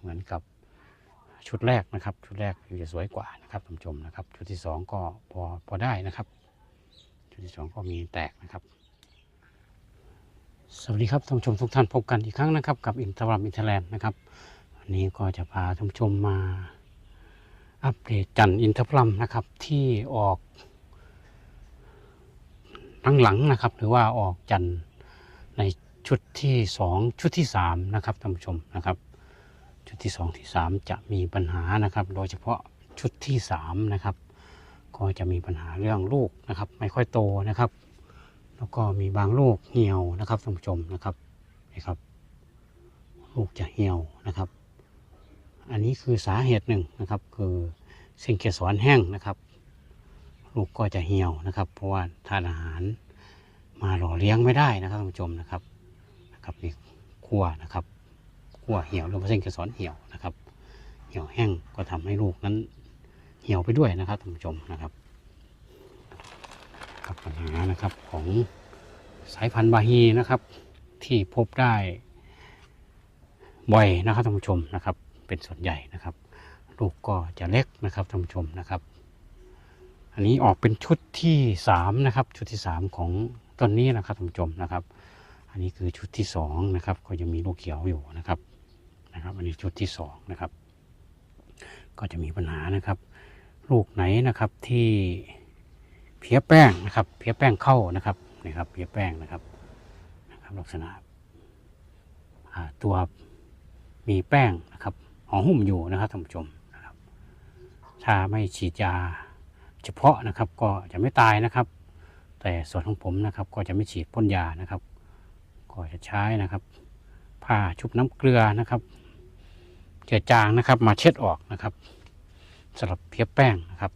เหมือนกับชุดแรกนะครับ ชุดแรกจะสวยกว่านะครับท่านผู้ชมนะครับ ชุดที่สองก็พอพอได้นะครับ ชุดที่สองก็มีแตกนะครับ สวัสดีครับท่านผู้ชมทุกท่านพบกันอีกครั้งนะครับ กับอินทรัมอินเทแลนด์นะครับวันนี้ก็จะพาท่านผู้ชมมาอัปเดตจันอินทรัมนะครับที่ออกหลังๆนะครับ หรือว่าออกจันในชุดที่สองชุดที่สามนะครับท่านผู้ชมนะครับ ชุดที่สองที่สามจะมีปัญหานะครับ โดยเฉพาะชุดที่สามนะครับ ก็จะมีปัญหาเรื่องลูกนะครับ ไม่ค่อยโตนะครับ แล้วก็มีบางลูกเหี่ยวนะครับท่านผู้ชมนะครับนี่ครับ ลูกจะเหี่ยวนะครับ อันนี้คือสาเหตุหนึ่งนะครับ คือสิ่งเกสรแห้งนะครับ ลูกก็จะเหี่ยวนะครับ เพราะว่าทานอาหารมาหล่อเลี้ยงไม่ได้นะครับท่านผู้ชมนะครับนะครับนี่ขั้วนะครับ ขั้วเหี่ยวหรือว่าเส้นเกสรเหี่ยวนะครับ เหี่ยวแห้งก็ทำให้ลูกนั้นเหี่ยวไปด้วยนะครับท่านผู้ชมนะครับครับปัญหานะครับของสายพันธุ์บาฮีนะครับ ที่พบได้บ่อยนะครับท่านผู้ชมนะครับ เป็นส่วนใหญ่นะครับ ลูกก็จะเล็กนะครับท่านผู้ชมนะครับ อันนี้ออกเป็นชุดที่สามนะครับชุดที่สามของต้นนี้นะครับท่านผู้ชมนะครับ อันนี้คือชุดที่สองนะครับก็ยังมีลูกเขียวอยู่นะครับ นะครับ อันนี้ชุดที่สองนะครับ ก็จะมีปัญหานะครับ ลูกไหนนะครับที่เพี้ยแป้งนะครับ เพี้ยแป้งเข้านะครับนี่ครับ เพี้ยแป้งนะครับนะครับ ลักษณะตัวมีแป้งนะครับห่อหุ้มอยู่นะครับท่านผู้ชมนะครับ ถ้าไม่ฉีดยาเฉพาะนะครับก็จะไม่ตายนะครับ แต่ส่วนของผมนะครับ ก็จะไม่ฉีดพ่นยานะครับ ก็จะใช้นะครับผ้าชุบน้ำเกลือนะครับ เจือจางนะครับ มาเช็ดออกนะครับสำหรับเพียแป้งนะครับ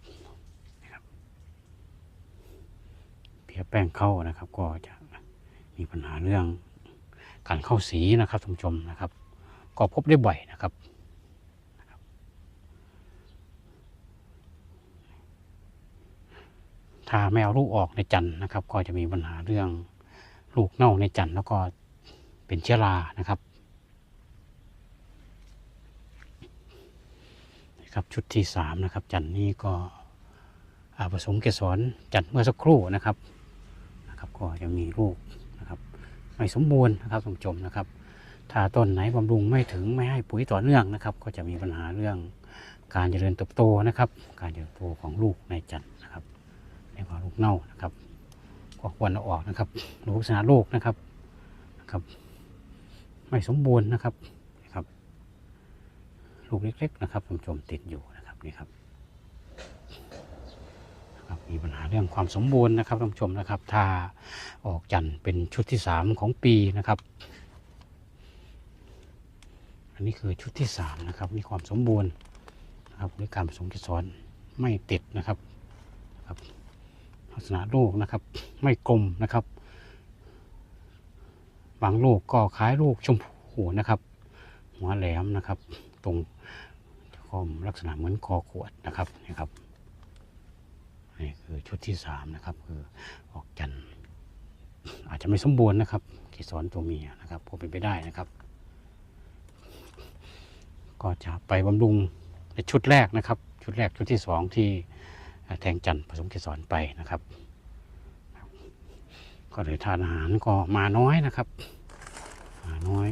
เพียแป้งเข้านะครับ ก็จะมีปัญหาเรื่องการเข้าสีนะครับท่านผู้ชมนะครับ ก็พบได้บ่อยนะครับถ้าไม่เอาลูกออกในจันทร์นะครับ ก็จะมีปัญหาเรื่องลูกเน่าในจันทร์แล้วก็เป็นเชื้อรานะครับนะ ครับชุดที่สามนะครับ จันท์นี้ก็อ่าผสมเกสรจันท์เมื่อสักครู่นะครับนะครับ ก็จะมีลูกนะครับ ไม่สมบูรณ์นะครับท่านผู้ชมนะครับ ถ้าต้นไหนบำรุงไม่ถึงไม่ให้ปุ๋ยต่อเนื่องนะครับ ก็จะมีปัญหาเรื่องการเจริญเติบโตนะครับ การเจริญเติบโตของลูกในจันท์นะครับเรียกว่าลูกเน่านะครับก็ควรเอาออกนะครับดูลักษณะลูกนะครับนะครับ ไม่สมบูรณ์นะครับ ลูกเล็ก ๆ นะครับท่านผู้ชมติดอยู่นะครับนี่ครับมีปัญหาเรื่องความสมบูรณ์นะครับท่านผู้ชมนะครับ ถ้าออกจันเป็นชุดที่สามของปีนะครับ อันนี้คือชุดที่สามนะครับ มีความสมบูรณ์นะครับด้วยการผสมเกสรไม่ติดนะครับครับลักษณะลูกนะครับ ไม่กลมนะครับ บางลูกก็คล้ายลูกชมพูนะครับ หัวแหลมนะครับ ตรงคอมลักษณะเหมือนคอขวดนะครับนี่ครับนี่คือชุดที่สามนะครับ คือออกจันอาจจะไม่สมบูรณ์นะครับเกสรตัวเมียนะครับพอเป็นไปได้นะครับ ก็จะไปบำรุงในชุดแรกนะครับ ชุดแรกชุดที่สองที่แทงจันผสมเกสรไปนะครับ ก็เลยทานอาหารก็มาน้อยนะครับ มาน้อย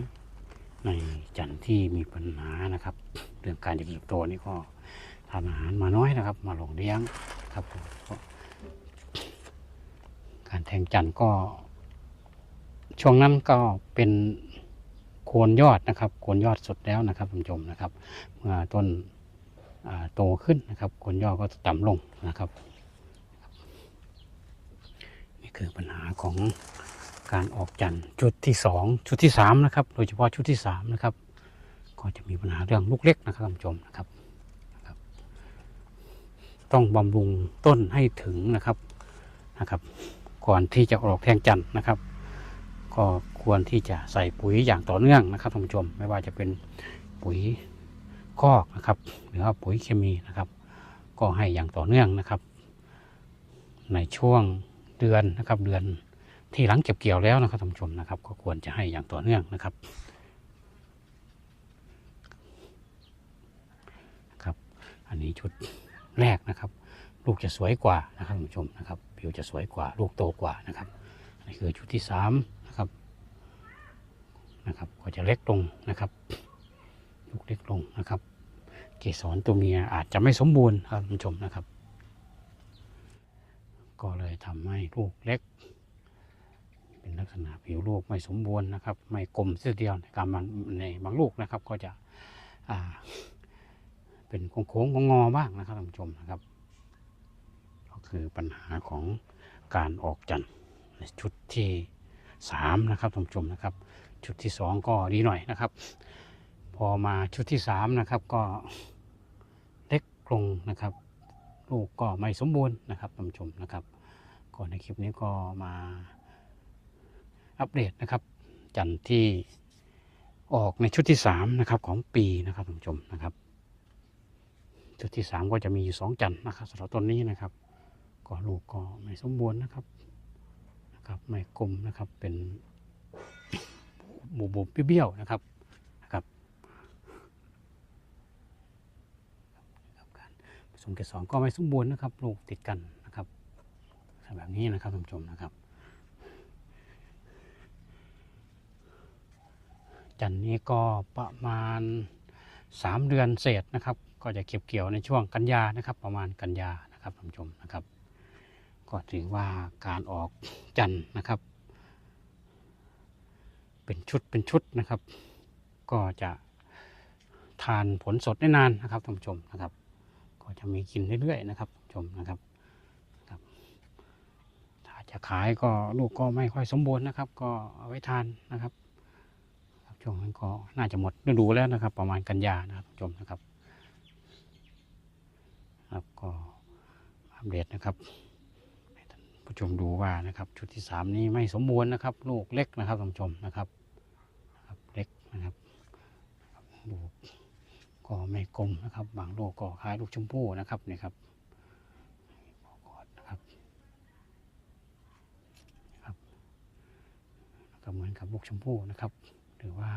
ในจันที่มีปัญหานะครับ เรื่องการเจริญเติบโตนี่ก็ทานอาหารมาน้อยนะครับ มาหลงเลี้ยงครับผมการแทงจันก็ ช่วงนั้นก็เป็นโคนยอดนะครับโคนยอดสุดแล้วนะครับคุณผู้ชมนะครับ เมื่อต้นโตขึ้นนะครับโคนยอดก็จะต่ำลงนะครับ นี่คือปัญหาของ การออกจันทร์ชุดที่สองชุดที่สามนะครับ โดยเฉพาะชุดที่สามนะครับ ก็จะมีปัญหาเรื่องลูกเล็กนะครับท่านผู้ชมนะครับ ต้องบำรุงต้นให้ถึงนะครับนะครับ ก่อนที่จะออกแทงจันทร์นะครับ ก็ควรที่จะใส่ปุ๋ยอย่างต่อเนื่องนะครับท่านผู้ชม ไม่ว่าจะเป็นปุ๋ยคอกนะครับ หรือว่าปุ๋ยเคมีนะครับ ก็ให้อย่างต่อเนื่องนะครับ ในช่วงเดือนนะครับเดือน ที่หลังเก็บเกี่ยวแล้วนะครับท่านผู้ชมนะครับ ก็ควรจะให้อย่างต่อเนื่องนะครับครับ อันนี้ชุดแรกนะครับ ลูกจะสวยกว่านะครับท่านผู้ชมนะครับผิวจะสวยกว่า ลูกโตกว่านะครับนนี้คือชุดที่สามนะครับนะครับ ก็จะเล็กลงนะครับลูกเล็กลงนะครับ เกสรตัวเมียอาจจะไม่สมบูรณ์ครับท่านผู้ชมนะครับ ก็เลยทำให้ลูกเล็ก เป็นลักษณะผิวลูกไม่สมบูรณ์นะครับ ไม่กลมเสียเดียวในการมันในบางลูกนะครับ ก็จะเป็นโค้งงอบ้างนะครับท่านผู้ชมนะครับ ก็คือปัญหาของการออกจันทร์ในชุดที่สามนะครับท่านผู้ชมนะครับ ชุดที่สองก็ดีหน่อยนะครับ พอมาชุดที่สามนะครับก็เล็กลงนะครับลูกก็ไม่สมบูรณ์นะครับท่านผู้ชมนะครับก็ในคลิปนี้ก็มา อัปเดตนะครับ จันทร์ที่ออกในชุดที่สามนะครับของปีนะครับท่านผู้ชมนะครับจุดที่สามก็จะมีอยู่สองจันทร์นะครับสำหรับต้นนี้นะครับก็ลูกก็ไม่สมบูรณ์นะครับนะครับไม่กลมนะครับเป็นบุบบุบเบี้ยวๆนะครับนะครับครับการผสมเกสรก็ไม่สมบูรณ์นะครับ ลูกติดกันนะครับแบบนี้นะครับท่านผู้ชมนะครับ จันนี้ก็ประมาณสามเดือนเศษนะครับ ก็จะเก็บเกี่ยวในช่วงกันยานะครับ ประมาณกันยานะครับท่านผู้ชมนะครับ ก็ถือว่าการออกจันนะครับ เป็นชุดเป็นชุดนะครับ ก็จะทานผลสดได้นานนะครับท่านผู้ชมนะครับ ก็จะมีกินเรื่อยๆนะครับท่านผู้ชมนะครับถ้าจะขายก็ลูกก็ไม่ค่อยสมบูรณ์นะครับ ก็เอาไว้ทานนะครับ ช่วงนั้นก็น่าจะหมดฤดูแล้วนะครับ ประมาณกันยานะครับท่านผู้ชมนะครับ ครับก็อัปเดตนะครับให้ท่านผู้ชมดูว่านะครับ ชุดที่สามนี้ไม่สมบูรณ์นะครับ ลูกเล็กนะครับท่านผู้ชมนะครับครับเล็กนะครับลูกก็ไม่กลมนะครับ บางลูกก็คล้ายลูกชมพู่นะครับนี่ครับนะครับครับก็เหมือนกับลูกชมพู่นะครับ หรือว่า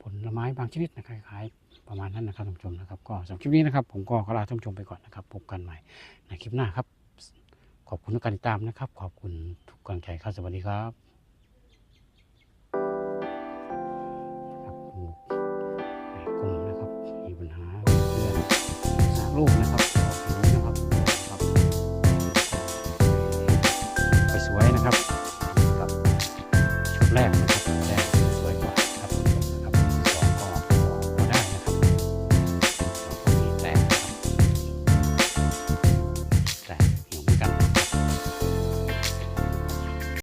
ผลไม้บางชนิดนะคล้ายๆ ประมาณนั้นนะครับท่านผู้ชมนะครับ ก็สำหรับคลิปนี้นะครับ ผมก็ขอลาท่านผู้ชมไปก่อนนะครับพบกันใหม่ในคลิปหน้าครับ ขอบคุณทุกการติดตามนะครับ ขอบคุณทุกกำลังใจครับสวัสดีครับครับลูกในกลุ่มนะครับมีปัญหาเรื่องลูกนะครับ